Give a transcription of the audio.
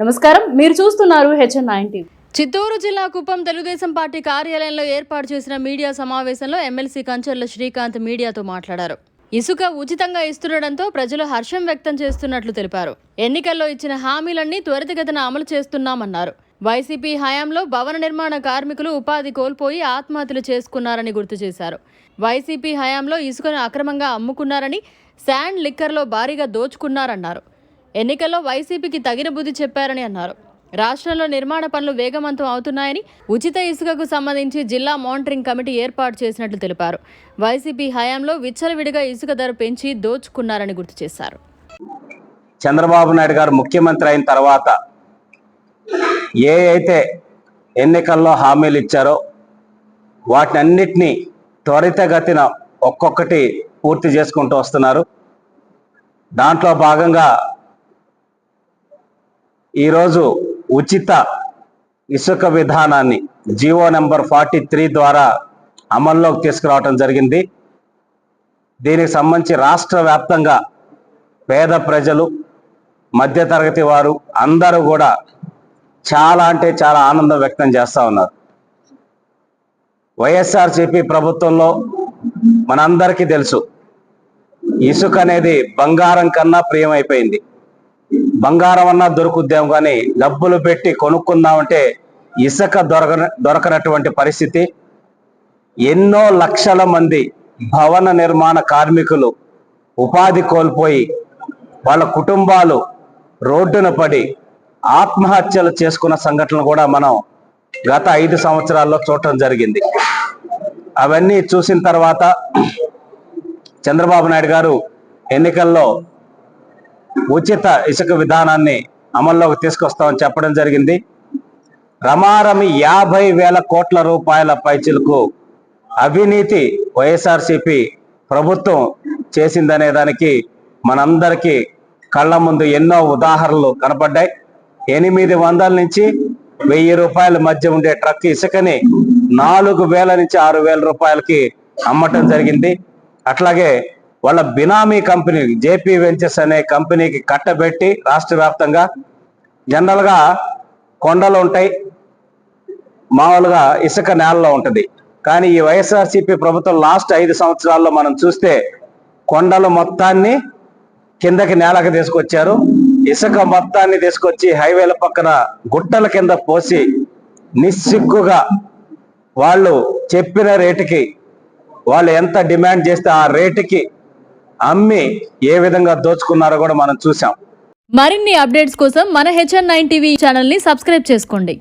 నమస్కారం. మీరు చూస్తున్నారు హెచ్ఎన్ నైన్ టీవీ చిత్తూరు జిల్లా కుప్పం తెలుగుదేశం పార్టీ కార్యాలయంలో ఏర్పాటు చేసిన మీడియా సమావేశంలో ఎమ్మెల్సీ కంచర్ల శ్రీకాంత్ మీడియాతో మాట్లాడారు. ఇసుక ఉచితంగా ఇస్తుండటంతో ప్రజలు హర్షం వ్యక్తం చేస్తున్నట్లు తెలిపారు. ఎన్నికల్లో ఇచ్చిన హామీలన్నీ త్వరితగతిన అమలు చేస్తున్నామన్నారు. వైసీపీ హయాంలో భవన నిర్మాణ కార్మికులు ఉపాధి కోల్పోయి ఆత్మహత్యలు చేసుకున్నారని గుర్తు చేశారు. వైసీపీ హయాంలో ఇసుకను అక్రమంగా అమ్ముకున్నారని శాండ్ లిక్కర్లో భారీగా దోచుకున్నారన్నారు. ఎన్నికల్లో వైసీపీకి తగిన బుద్ధి చెప్పారని అన్నారు. రాష్ట్రంలో నిర్మాణ పనులు వేగవంతం అవుతున్నాయని ఉచిత ఇసుకకు సంబంధించి జిల్లా మానిటరింగ్ కమిటీ ఏర్పాటు చేసినట్లు తెలిపారు. వైసీపీ హయాంలో విచ్చలవిడిగా ఇసుక ధర పెంచి దోచుకున్నారని గుర్తు చేశారు. చంద్రబాబు నాయుడు గారు ముఖ్యమంత్రి అయిన తర్వాత ఏ అయితే ఎన్నికల్లో హామీలు ఇచ్చారో వాటినన్నిటినీ త్వరితగతిన ఒక్కొక్కటి పూర్తి చేసుకుంటూ వస్తున్నారు. దాంట్లో భాగంగా ఈరోజు ఉచిత ఇసుక విధానాన్ని జీవో నెంబర్ ఫార్టీ త్రీ ద్వారా అమల్లోకి తీసుకురావటం జరిగింది. దీనికి సంబంధించి రాష్ట్ర వ్యాప్తంగా పేద ప్రజలు మధ్యతరగతి వారు అందరూ కూడా చాలా అంటే చాలా ఆనందం వ్యక్తం చేస్తూ ఉన్నారు. వైఎస్ఆర్సిపి ప్రభుత్వంలో మనందరికీ తెలుసు ఇసుక అనేది బంగారం కన్నా ప్రియమైపోయింది. బంగారం అన్నా దొరుకుద్దాం కానీ డబ్బులు పెట్టి కొనుక్కుందామంటే ఇసుక దొరక దొరకనటువంటి పరిస్థితి. ఎన్నో లక్షల మంది భవన నిర్మాణ కార్మికులు ఉపాధి కోల్పోయి వాళ్ళ కుటుంబాలు రోడ్డున పడి ఆత్మహత్యలు చేసుకున్న సంఘటనలు కూడా మనం గత ఐదు సంవత్సరాల్లో చూడటం జరిగింది. అవన్నీ చూసిన తర్వాత చంద్రబాబు నాయుడు గారు ఎన్నికల్లో ఉచిత ఇసుక విధానాన్ని అమల్లోకి తీసుకొస్తామని చెప్పడం జరిగింది. రమారమి యాభై వేల కోట్ల రూపాయల పైచిలకు అవినీతి వైఎస్ఆర్సిపి ప్రభుత్వం చేసిందనే దానికి మనందరికీ కళ్ళ ముందు ఎన్నో ఉదాహరణలు కనపడ్డాయి. ఎనిమిది వందల నుంచి వెయ్యి రూపాయల మధ్య ఉండే ట్రక్ ఇసుకని నాలుగు వేల నుంచి ఆరు వేల రూపాయలకి అమ్మటం జరిగింది. అట్లాగే వాళ్ళ బినామీ కంపెనీ జేపీ వెంచర్స్ అనే కంపెనీకి కట్టబెట్టి రాష్ట్ర వ్యాప్తంగా జనరల్గా కొండలు ఉంటాయి. మామూలుగా ఇసుక నేలలో ఉంటుంది. కానీ ఈ వైఎస్ఆర్సీపీ ప్రభుత్వం లాస్ట్ ఐదు సంవత్సరాల్లో మనం చూస్తే కొండలు మొత్తాన్ని కిందకి నేలకు తీసుకొచ్చారు. ఇసుక మొత్తాన్ని తీసుకొచ్చి హైవేల పక్కన గుట్టల కింద పోసి నిస్సిగ్గుగా వాళ్ళు చెప్పిన రేటుకి వాళ్ళు ఎంత డిమాండ్ చేస్తే ఆ రేటుకి అమ్మి ఏ విధంగా దోచుకున్నారో కూడా మనం చూసాం మరిన్ని అప్డేట్స్ కోసం మన హెచ్ఎన్ నైన్ టీవీ ఛానల్ని సబ్స్క్రైబ్ చేసుకోండి.